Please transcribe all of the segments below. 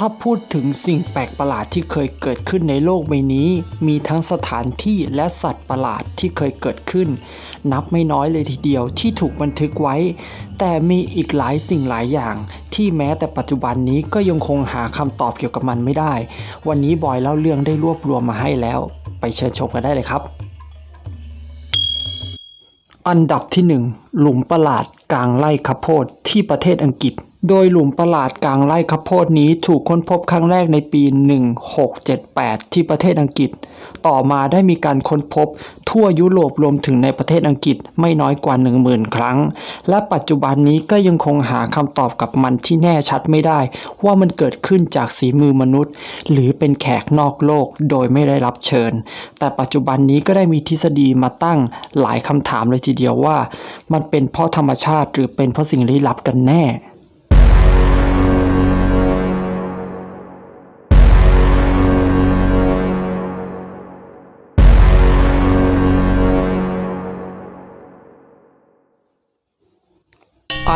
ถ้าพูดถึงสิ่งแปลกประหลาดที่เคยเกิดขึ้นในโลกใบนี้ มีทั้งสถานที่และสัตว์ประหลาดที่เคยเกิดขึ้น นับไม่น้อยเลยทีเดียวที่ถูกบันทึกไว้ แต่มีอีกหลายสิ่งหลายอย่าง ที่แม้แต่ปัจจุบันนี้ก็ยังคงหาคำตอบเกี่ยวกับมันไม่ได้ วันนี้บอยเล่าเรื่องได้รวบรวมมาให้แล้ว ไปเชิญชมกันได้เลยครับ อันดับที่ 1 หลุมประหลาดกลางไร่ข้าวโพดที่ประเทศอังกฤษ โดยหลุมประหลาดกลางไร่ข้าวโพดนี้ถูกค้นพบครั้งแรกในปี 1678 ที่ประเทศอังกฤษ ต่อมาได้มีการค้นพบทั่วยุโรปรวมถึงในประเทศอังกฤษไม่น้อยกว่า 10,000 ครั้ง และปัจจุบันนี้ก็ยังคงหาคำตอบกับมันที่แน่ชัดไม่ได้ ว่ามันเกิดขึ้นจากสีมือมนุษย์ หรือเป็นแขกนอกโลกโดยไม่ได้รับเชิญ แต่ปัจจุบันนี้ก็ได้มีทฤษฎีมาตั้งหลายคำถามเลยทีเดียวว่า มันเป็นเพราะธรรมชาติหรือเป็นเพราะสิ่งลี้ลับกันแน่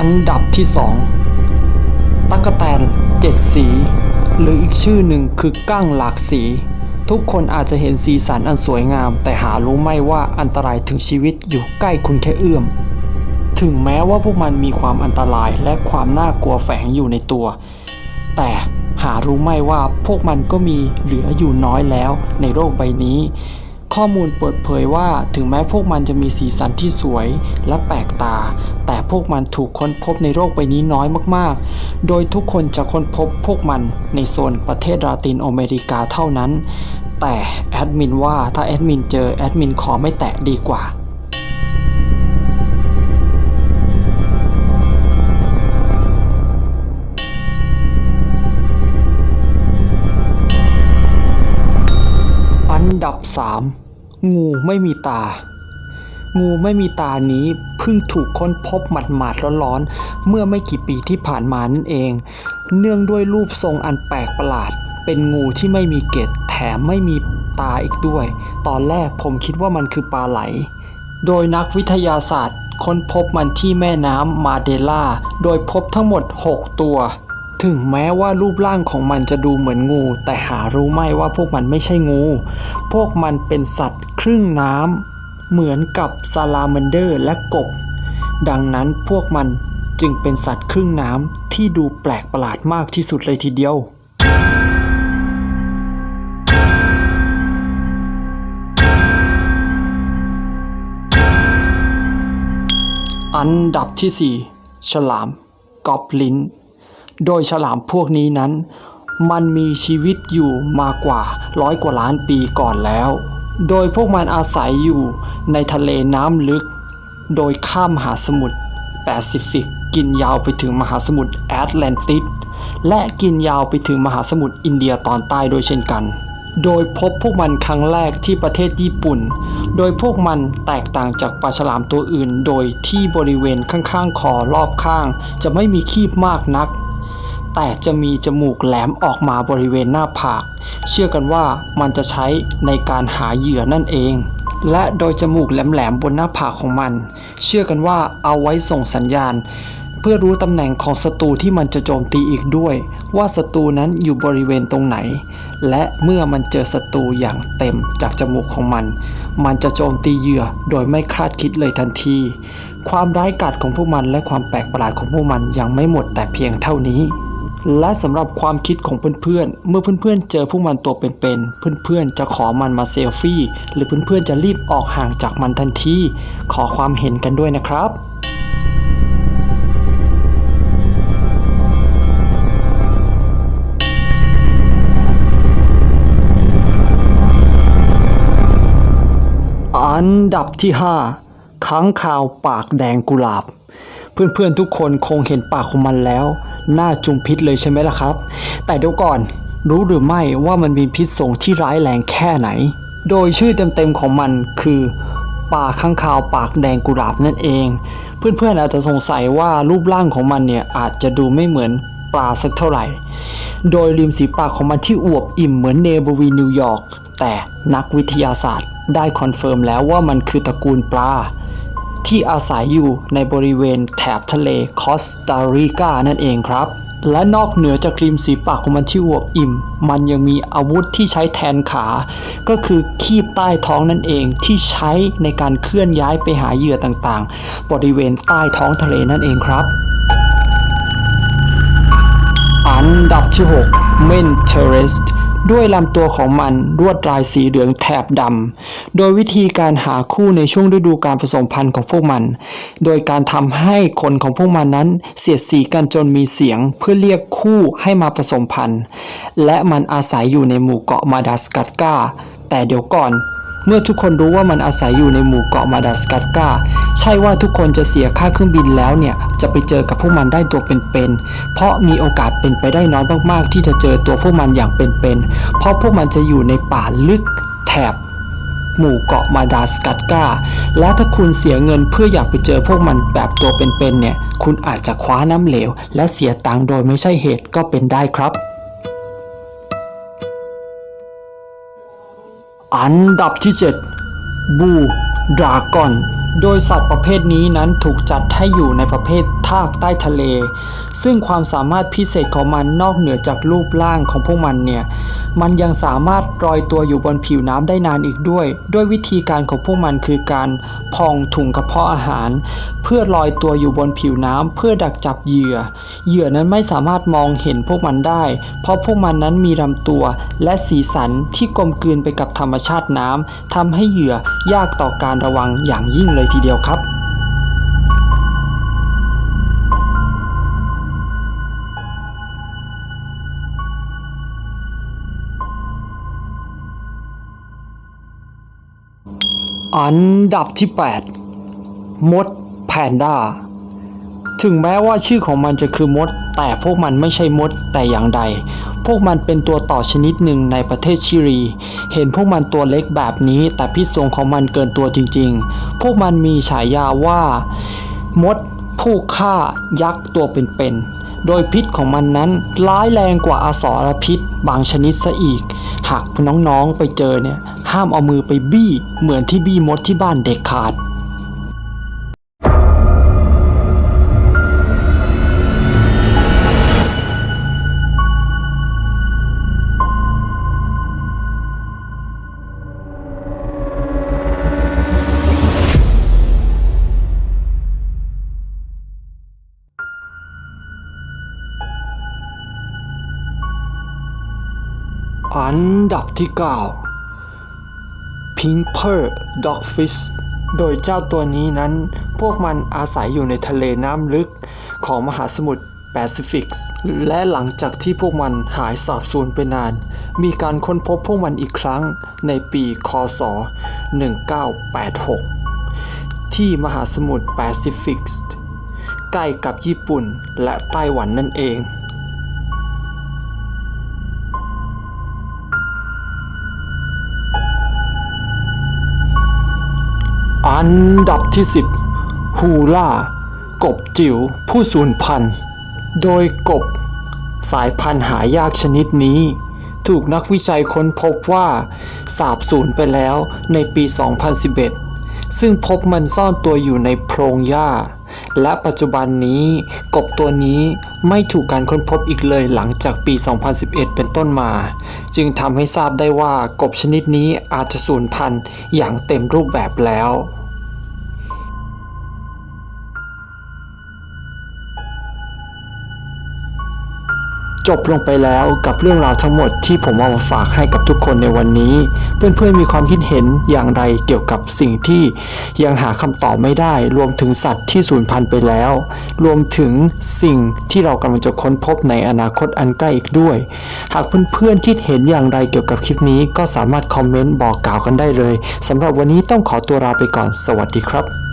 อันดับที่ 2ตั๊กแตนเจ็ดสี หรืออีกชื่อหนึ่งคือกั้งหลากสี ทุกคนอาจจะเห็นสีสันอันสวยงาม แต่หารู้ไม่ว่าอันตรายถึงชีวิตอยู่ใกล้คุณแค่เอื้อม ถึงแม้ว่าพวกมันมีความอันตรายและความน่ากลัวแฝงอยู่ในตัว แต่หารู้ไม่ว่าพวกมันก็มีเหลืออยู่น้อยแล้วในโลกใบนี้ ข้อมูลเปิดเผยว่าถึงแม้พวกมันจะมีสีสันที่สวยและแปลกตา แต่พวกมันถูกค้นพบในโลกใบนี้น้อยมากๆ โดยทุกคนจะค้นพบพวกมันในโซนประเทศลาตินอเมริกาเท่านั้น แต่แอดมินว่าถ้าแอดมินเจอแอดมินขอไม่แตะดีกว่า ดับ 3 งูไม่มีตา งูไม่มีตานี้เพิ่งถูกค้นพบหมาดๆร้อนๆ เมื่อไม่กี่ปีที่ผ่านมานั่นเอง เนื่องด้วยรูปทรงอันแปลกประหลาด เป็นงูที่ไม่มีเกล็ดแถมไม่มีตาอีกด้วย ตอนแรกผมคิดว่ามันคือปลาไหล โดยนักวิทยาศาสตร์ค้นพบมันที่แม่น้ำมาเดล่า โดยพบทั้งหมด 6 ตัว ถึงแม้ว่ารูปร่างของมันจะดูเหมือนงู แต่หารู้ไหมว่าพวกมันไม่ใช่งู พวกมันเป็นสัตว์ครึ่งน้ำเหมือนกับซาลาแมนเดอร์และกบ ดังนั้นพวกมันจึงเป็นสัตว์ครึ่งน้ำที่ดูแปลกประหลาดมากที่สุดเลยทีเดียวอันดับที่ 4 ฉลามกอบลิน โดยฉลามพวกนี้นั้น มันมีชีวิตอยู่มากว่าร้อยกว่าล้านปีก่อนแล้ว โดยพวกมันอาศัยอยู่ในทะเลน้ำลึก โดยข้ามมหาสมุทรแปซิฟิกกินยาวไปถึงมหาสมุทรแอตแลนติก และกินยาวไปถึงมหาสมุทรอินเดียตอนใต้โดยเช่นกัน โดยพบพวกมันครั้งแรกที่ประเทศญี่ปุ่น โดยพวกมันแตกต่างจากปลาฉลามตัวอื่น โดยที่บริเวณข้างๆคอรอบข้าง จะไม่มีคีบมากนัก แต่จะมีจมูกแหลมออกมาบริเวณหน้าผาก เชื่อกันว่ามันจะใช้ในการหาเหยื่อนั่นเอง และโดยจมูกแหลมๆบนหน้าผากของมัน เชื่อกันว่าเอาไว้ส่งสัญญาณ เพื่อรู้ตำแหน่งของศัตรูที่มันจะโจมตีอีกด้วย ว่าศัตรูนั้นอยู่บริเวณตรงไหน และเมื่อมันเจอศัตรูอย่างเต็มจากจมูกของมัน มันจะโจมตีเหยื่อโดยไม่คาดคิดเลยทันทีความร้ายกาจของพวกมันและความแปลกประหลาดของพวกมันยังไม่หมดแต่เพียงเท่านี้ และสำหรับความคิดของเพื่อนๆ เมื่อเพื่อนๆ เจอพวกมันตัวเป็นๆ เพื่อนๆ จะขอมันมาเซลฟี่ หรือเพื่อนๆ จะรีบออกห่างจากมันทันที ขอความเห็นกันด้วยนะครับอันดับที่ 5 ค้างคาวปากแดงกุหลาบ เพื่อนๆทุกคนคงเห็นปากของมันแล้วหน่าจุมพิษเลยใช่ไหมล่ะครับ แต่เดี๋ยวก่อนรู้หรือไม่ว่ามันมีพิษส่งที่ร้ายแรงแค่ไหน โดยชื่อเต็มๆของมันคือปลาข้างคาวปากแดงกุหลาบนั่นเอง เพื่อนๆอาจจะสงสัยว่ารูปร่างของมันเนี่ยอาจจะดูไม่เหมือนปลาสักเท่าไหร่ โดยริมฝีปากของมันที่อวบอิ่มเหมือนเนบวีนิวยอร์กแต่นักวิทยาศาสตร์ได้คอนเฟิร์มแล้วว่ามันคือตระกูลปลา ที่อาศัยอยู่ในบริเวณแถบทะเลคอสตาริกานั่นเองครับ และนอกเหนือจากคริมฝีปากของมันที่อวบอิ่ม มันยังมีอาวุธที่ใช้แทนขา ก็คือคีบใต้ท้องนั่นเองที่ใช้ในการเคลื่อนย้ายไปหาเหยื่อต่างๆ บริเวณใต้ท้องทะเลนั่นเองครับ อันดับที่ 6 m e n t e r e s t ด้วยลำตัวของมันรวดลายสีเหลืองแถบดำ โดยวิธีการหาคู่ในช่วงฤดูการผสมพันธุ์ของพวกมัน โดยการทำให้ขนของพวกมันนั้นเสียดสีกันจนมีเสียงเพื่อเรียกคู่ให้มาผสมพันธุ์ และมันอาศัยอยู่ในหมู่เกาะมาดาสกัสการ์แต่เดี๋ยวก่อน เมื่อทุกคนรู้ว่ามันอาศัยอยู่ในหมู่เกาะมาดาสกัสกาใช่ว่าทุกคนจะเสียค่าเครื่องบินแล้วเนี่ย จะไปเจอกับพวกมันได้ตัวเป็นๆเพราะมีโอกาสเป็นไปได้น้อยมากๆ ที่จะเจอตัวพวกมันอย่างเป็นๆเพราะพวกมันจะอยู่ในป่าลึกแถบหมู่เกาะมาดาสกัสกาและถ้าคุณเสียเงินเพื่ออยากไปเจอพวกมันแบบตัวเป็นๆเนี่ย คุณอาจจะคว้าน้ำเหลว และเสียตังค์โดยไม่ใช่เหตุก็เป็นได้ครับ อันดับที่ 7 บูดรากอน โดยสัตว์ประเภทนี้นั้นถูกจัดให้อยู่ในประเภท ทากใต้ทะเล ซึ่งความสามารถพิเศษของมันนอกเหนือจากรูปร่างของพวกมันเนี่ยมันยังสามารถลอยตัวอยู่บนผิวน้ำได้นานอีกด้วย ด้วยวิธีการของพวกมันคือการพองถุงกระเพาะอาหาร เพื่อลอยตัวอยู่บนผิวน้ำเพื่อดักจับเหยื่อ เหยื่อนั้นไม่สามารถมองเห็นพวกมันได้ เพราะพวกมันนั้นมีลำตัวและสีสันที่กลมกลืนไปกับธรรมชาติน้ำทำให้เหยื่อยากต่อการระวังอย่างยิ่งเลยทีเดียวครับ อันดับที่ 8 มดแพนด้า ถึงแม้ว่าชื่อของมันจะคือมด แต่พวกมันไม่ใช่มดแต่อย่างใด พวกมันเป็นตัวต่อชนิดหนึ่งในประเทศชิลี เห็นพวกมันตัวเล็กแบบนี้ แต่พิษสงของมันเกินตัวจริง ๆ พวกมันมีฉายาว่า มดผู้ฆ่ายักษ์ตัวเป็นๆ โดยพิษของมันนั้นร้ายแรงกว่าอสรพิษบางชนิดซะอีก หากน้องๆไปเจอเนี่ยห้ามเอามือไปบี้เหมือนที่บี้มดที่บ้านเด็กขาด อันดับที่ 9 Pinker Dogfish โดยเจ้าตัวนี้นั้น พวกมันอาศัยอยู่ในทะเลน้ำลึกของมหาสมุทรแปซิฟิกและหลังจากที่พวกมันหายสาบสูญไปนาน มีการค้นพบพวกมันอีกครั้งในปีคศ 1986 ที่มหาสมุทรแปซิฟิกใกล้กับญี่ปุ่นและไต้หวันนั่นเอง อันดับที่ 10 ฮูล่า กบจิ๋วผู้สูญพันธุ์ โดยกบ สายพันธุ์หายากชนิดนี้ ถูกนักวิจัยค้นพบว่า สาบสูญไปแล้วในปี 2011 ซึ่งพบมันซ่อนตัวอยู่ในโพรงหญ้า และปัจจุบันนี้กบตัวนี้ไม่ถูกการค้นพบอีกเลยหลังจากปี 2011 เป็นต้นมา จึงทำให้ทราบได้ว่ากบชนิดนี้อาจจะสูญพันธุ์อย่างเต็มรูปแบบแล้ว จบลงไปแล้วกับเรื่องราวทั้งหมดที่ผมเอามาฝากให้กับทุกคนในวันนี้ เพื่อนๆมีความคิดเห็นอย่างไรเกี่ยวกับสิ่งที่ยังหาคำตอบไม่ได้ รวมถึงสัตว์ที่สูญพันธุ์ไปแล้ว รวมถึงสิ่งที่เรากำลังจะค้นพบในอนาคตอันใกล้อีกด้วย หากเพื่อนๆคิดเห็นอย่างไรเกี่ยวกับคลิปนี้ก็สามารถคอมเมนต์บอกกล่าวกันได้เลยสำหรับวันนี้ต้องขอตัวลาไปก่อน สวัสดีครับ